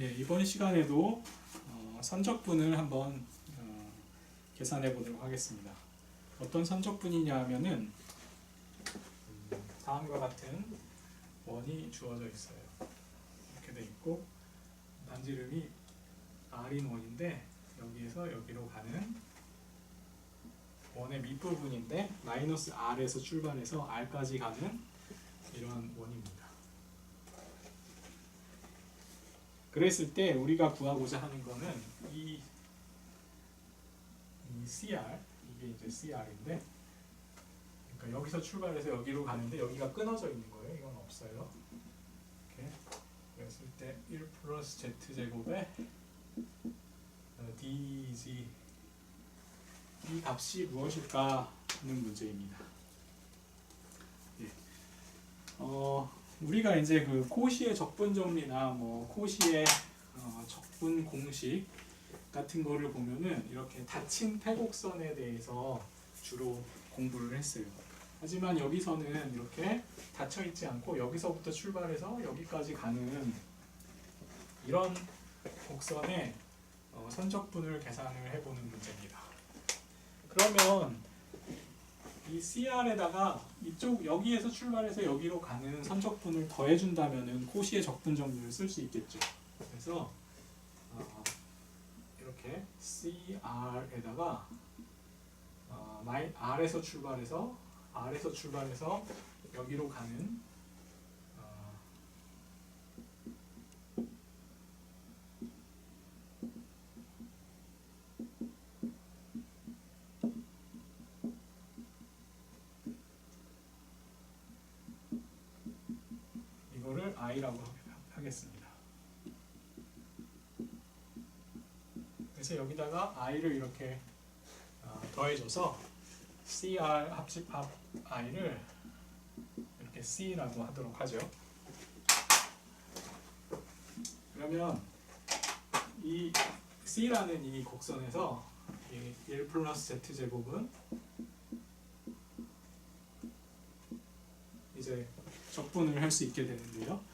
예, 이번 시간에도 어, 선적분을 한번 어, 계산해 보도록 하겠습니다. 어떤 선적분이냐 하면은 음, 다음과 같은 원이 주어져 있어요. 이렇게 돼 있고 반지름이 r인 원인데 여기에서 여기로 가는 원의 밑부분인데 마이너스 r에서 출발해서 r까지 가는 이런 원입니다. 그랬을 때 우리가 구하고자 하는 거는 이, 이 CR 이게 이제 CR인데 그러니까 여기서 출발해서 여기로 가는데 여기가 끊어져 있는 거예요. 이건 없어요. 이렇게 그랬을 때 1 플러스 z 제곱에 어, dz 이 값이 무엇일까 하는 문제입니다. 예. 어, 우리가 이제 그 코시의 적분 정리나 뭐 코시의 어, 적분 공식 같은 거를 보면은 이렇게 닫힌 패곡선에 대해서 주로 공부를 했어요. 하지만 여기서는 이렇게 닫혀 있지 않고 여기서부터 출발해서 여기까지 가는 이런 곡선의 어, 선적분을 계산을 해보는 문제입니다. 그러면 이 CR에다가 이쪽 여기에서 출발해서 여기로 가는 선적분을 더해준다면은 코시의 적분 정리를 쓸 수 있겠죠. 그래서 어, 이렇게 CR에다가 어, R에서 출발해서 R에서 출발해서 여기로 가는 하- 하겠습니다. 그래서 여기다가 i를 이렇게 어, 더해줘서 cr 합집 합 i를 이렇게 c라고 하도록 하죠. 그러면 이 c라는 이 곡선에서 이1 플러스 z 제곱은 이제 적분을 할 수 있게 되는데요.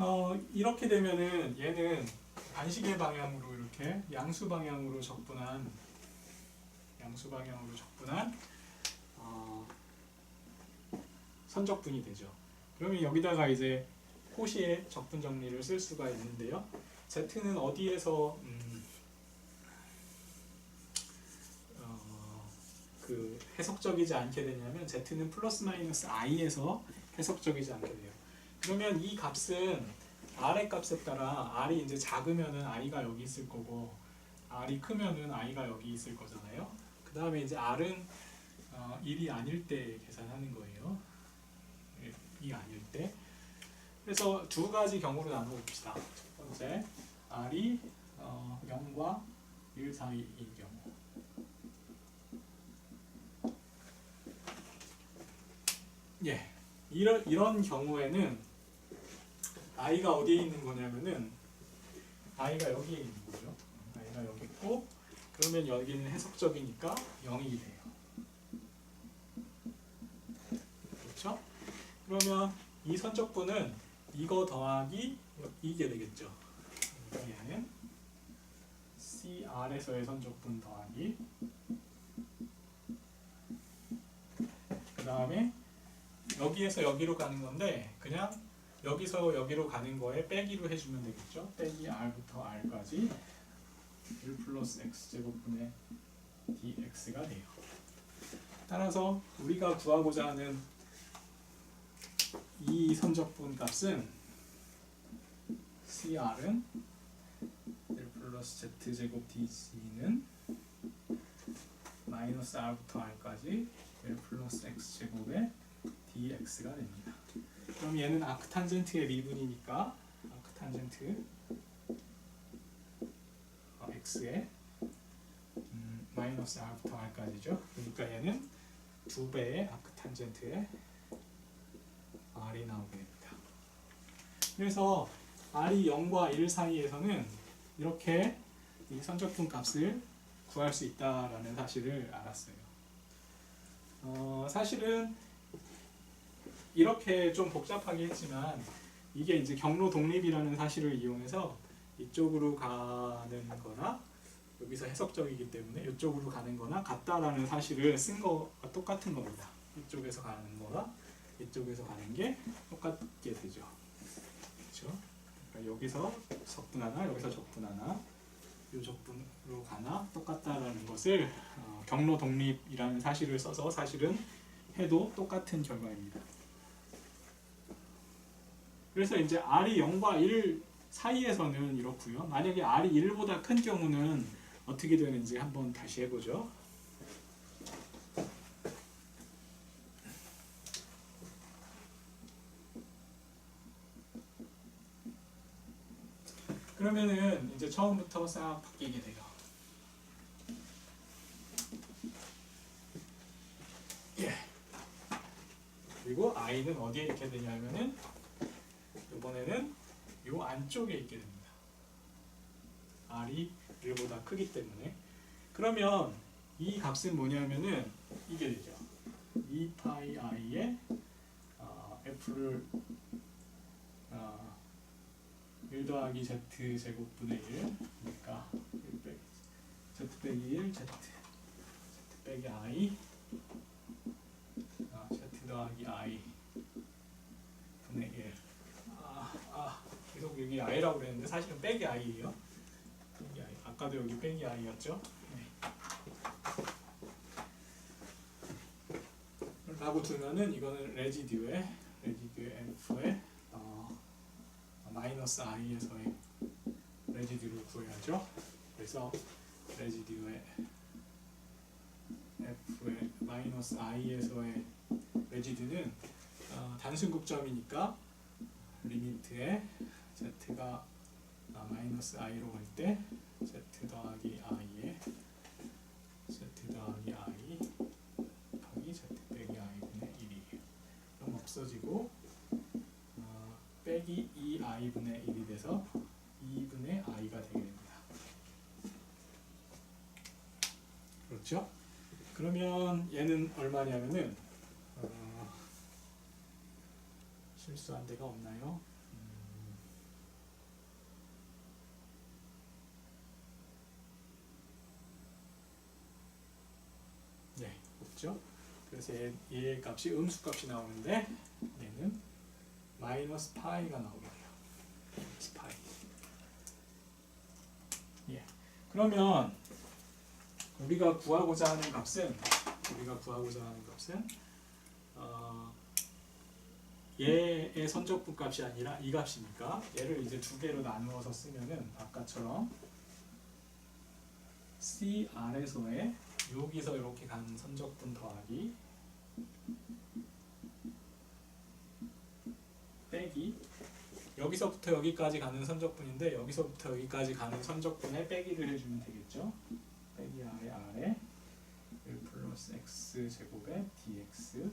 어, 이렇게 되면은 얘는 반시계 방향으로 이렇게 양수 방향으로 적분한 양수 방향으로 적분한 어, 선적분이 되죠. 그러면 여기다가 이제 코시의 적분 정리를 쓸 수가 있는데요. z는 어디에서 음, 어, 그 해석적이지 않게 되냐면 z는 플러스 마이너스 i에서 해석적이지 않게 돼요. 그러면 이 값은 r의 값에 따라 r이 이제 작으면은 i가 여기 있을 거고 r이 크면은 i가 여기 있을 거잖아요. 그 다음에 이제 r은 어, 1이 아닐 때 계산하는 거예요. 1이 아닐 때. 그래서 두 가지 경우로 나눠 봅시다. 첫 번째, r이 어, 0과 1 사이인 경우. 예, 이런 이런 경우에는 i가 어디에 있는 거냐면은 i가 여기에 있는 거죠. i가 여기 있고 그러면 여기는 해석적이니까 0이 돼요. 그렇죠? 그러면 이 선적분은 이거 더하기 이게 되겠죠. 얘는 CR에서의 선적분 더하기 그 다음에 여기에서 여기로 가는 건데 그냥 여기서 여기로 가는 거에 빼기로 해주면 되겠죠. 빼기 r부터 r까지 1 플러스 x 제곱분의 dx가 돼요. 따라서 우리가 구하고자 하는 이 선적분 값은 CR은 1 플러스 z 제곱 dc는 마이너스 r부터 r까지 1 플러스 x 제곱의 dx가 됩니다. 그럼 얘는 아크탄젠트의 미분이니까 아크탄젠트 어, x의 음, 마이너스 r부터 r까지죠. 그러니까 얘는 두 배의 아크탄젠트의 r이 나오게 됩니다. 그래서 r이 0과 1 사이에서는 이렇게 이 선적분 값을 구할 수 있다라는 사실을 알았어요. 어, 사실은 이렇게 좀 복잡하게 했지만 이게 이제 경로 독립이라는 사실을 이용해서 이쪽으로 가는 거나 여기서 해석적이기 때문에 이쪽으로 가는 거나 같다라는 사실을 쓴 거가 똑같은 겁니다. 이쪽에서 가는 거가 이쪽에서 가는 게 똑같게 되죠. 그렇죠? 그러니까 여기서 적분 하나, 여기서 적분 하나, 이 적분으로 가나 똑같다라는 것을 어, 경로 독립이라는 사실을 써서 사실은 해도 똑같은 결과입니다. 그래서 이제 r이 0과 1 사이에서는 이렇고요. 만약에 r이 1보다 큰 경우는 어떻게 되는지 한번 다시 해보죠. 그러면은 이제 처음부터 싹 바뀌게 돼요. 예. 그리고 i는 어디에 있게 되냐면은 이번에는 요 안쪽에 있게 됩니다. r이 1보다 크기 때문에 그러면 이 값은 뭐냐면은 이게 되죠. 2파이 i의 어, f를 어, 1 더하기 z 제곱분의 1 그러니까 1 빼기 z 빼기 1 z z 빼기 i 아, z 더하기 i 분의 1 아, 아 계속 여기 사실은 빼기 i예요 빼기 i 아까도 여기 빼기 i였죠 네. 라고 두면은 이거는 레지듀의 레지듀의 f의 어, 마이너스 i에서의 레지듀를 구해야죠. 그래서 레지듀의 f의 마이너스 i에서의 레지듀는 어, 단순 극점이니까 리미트에 z가 아, 마이너스 i로 갈 때 z 더하기 i에 z 더하기 i 곱하기 z 빼기 i분의 1이에요. 그럼 없어지고 어, 빼기 2i분의 1이 돼서 2분의 i가 되게 됩니다. 그렇죠? 그러면 얘는 얼마냐면은 어, 실수한 데가 없나요? 음, 네, 없죠? 그래서 얘, 얘 값이 음수 값이 나오는데 얘는 마이너스 파이가 나오게 돼요. 마이너스 파이. 예. 그러면 우리가 구하고자 하는 값은 우리가 구하고자 하는 값은 어, 얘의 선적분 값이 아니라 이 값이니까 얘를 이제 두 개로 나누어서 쓰면은 아까처럼 CR에서의 여기서 이렇게 가는 선적분 더하기 빼기 여기서부터 여기까지 가는 선적분인데 여기서부터 여기까지 가는 선적분에 빼기를 해주면 되겠죠. 빼기 아래 아래 1 플러스 x 제곱에 dx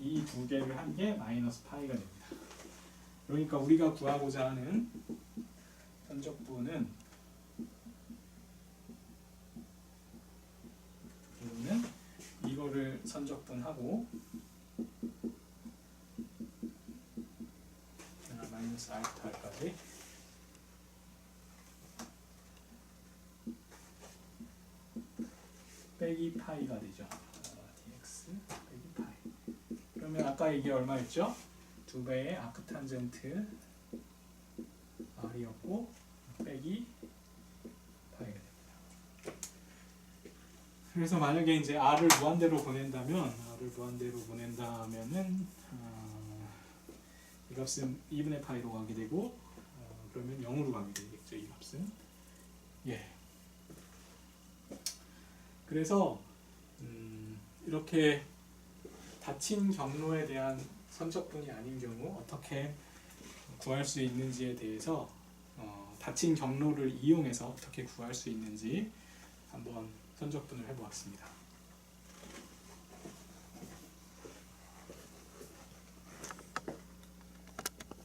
이 두 개를 한 게 마이너스 파이가 됩니다. 그러니까 우리가 구하고자 하는 선적분은 이거는 이거를 선적분하고 아, 마이너스 알파 까지 빼기 파이가 되죠. 아, dx 빼기 파이. 그러면 아까 이게 얼마였죠? 두 배의 아크탄젠트 r이었고 빼기 파이가 됩니다. 그래서 만약에 이제 r을 무한대로 보낸다면 r을 무한대로 보낸다면은 어, 이 값은 2분의 파이로 가게 되고 어, 그러면 0으로 가게 되겠죠 이 값은. 예. 그래서 음, 이렇게 닫힌 경로에 대한 선적분이 아닌 경우 어떻게 구할 수 있는지에 대해서 어, 닫힌 경로를 이용해서 어떻게 구할 수 있는지 한번 선적분을 해보았습니다.